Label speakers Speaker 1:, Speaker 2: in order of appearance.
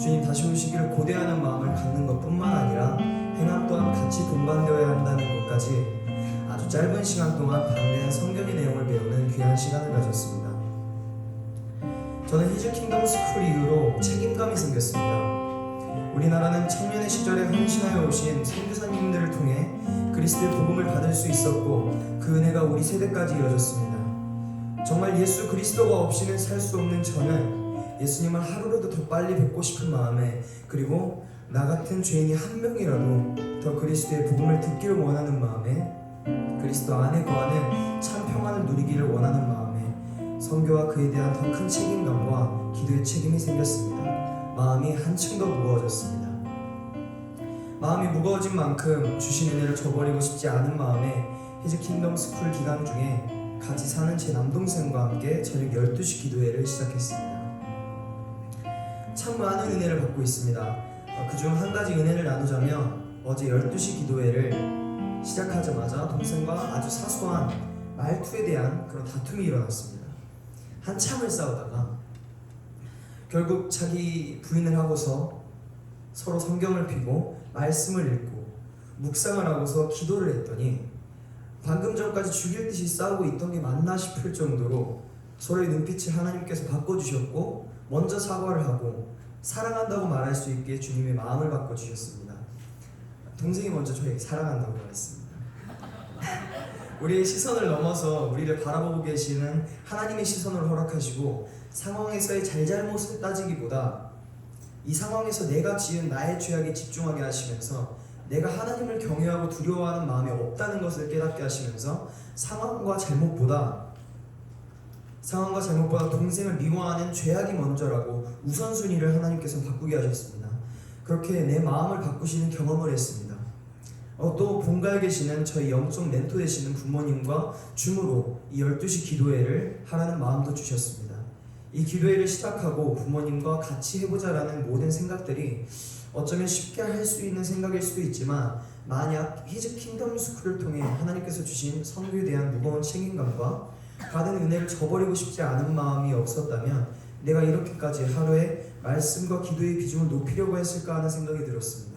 Speaker 1: 주님 다시 오시기를 고대하는 마음을 갖는 것뿐만 아니라 행함 또한 같이 동반되어야 한다는 것까지 아주 짧은 시간 동안 방대한 성경의 내용을 배우는 귀한 시간을 가졌습니다. 저는 히즈 킹덤 스쿨 이후로 책임감이 생겼습니다. 우리나라는 청년의 시절에 헌신하여 오신 선교사님들을 통해 그리스도의 복음을 받을 수 있었고 그 은혜가 우리 세대까지 이어졌습니다. 정말 예수 그리스도가 없이는 살 수 없는 저는 예수님을 하루라도 더 빨리 뵙고 싶은 마음에 그리고 나 같은 죄인이 한 명이라도 더 그리스도의 복음을 듣기를 원하는 마음에 그리스도 안에 거하는 참 평안을 누리기를 원하는 마음에 선교와 그에 대한 더 큰 책임감과 기도의 책임이 생겼습니다. 마음이 한층 더 무거워졌습니다. 마음이 무거워진 만큼 주신 은혜를 저버리고 싶지 않은 마음에 히즈 킹덤 스쿨 기간 중에 같이 사는 제 남동생과 함께 저녁 12시 기도회를 시작했습니다. 참 많은 은혜를 받고 있습니다. 그중 한 가지 은혜를 나누자면 어제 12시 기도회를 시작하자마자 동생과 아주 사소한 말투에 대한 그런 다툼이 일어났습니다. 한참을 싸우다가 결국 자기 부인을 하고서 서로 성경을 피고 말씀을 읽고 묵상을 하고서 기도를 했더니 방금 전까지 죽일 듯이 싸우고 있던 게 맞나 싶을 정도로 서로의 눈빛을 하나님께서 바꿔주셨고 먼저 사과를 하고 사랑한다고 말할 수 있게 주님의 마음을 바꿔주셨습니다. 동생이 먼저 저에게 사랑한다고 말했습니다. 우리의 시선을 넘어서 우리를 바라보고 계시는 하나님의 시선을 허락하시고 상황에서의 잘잘못을 따지기보다 이 상황에서 내가 지은 나의 죄악에 집중하게 하시면서 내가 하나님을 경외하고 두려워하는 마음이 없다는 것을 깨닫게 하시면서 상황과 잘못보다 상황과 잘못보다 동생을 미워하는 죄악이 먼저라고 우선순위를 하나님께서 바꾸게 하셨습니다. 그렇게 내 마음을 바꾸시는 경험을 했습니다. 어, 또 본가에 계시는 저희 영적 멘토 되시는 부모님과 줌으로 이 12시 기도회를 하라는 마음도 주셨습니다. 이 기도회를 시작하고 부모님과 같이 해보자라는 모든 생각들이 어쩌면 쉽게 할 수 있는 생각일 수도 있지만 만약 히즈 킹덤 스쿨을 통해 하나님께서 주신 성교에 대한 무거운 책임감과 받은 은혜를 저버리고 싶지 않은 마음이 없었다면 내가 이렇게까지 하루에 말씀과 기도의 비중을 높이려고 했을까 하는 생각이 들었습니다.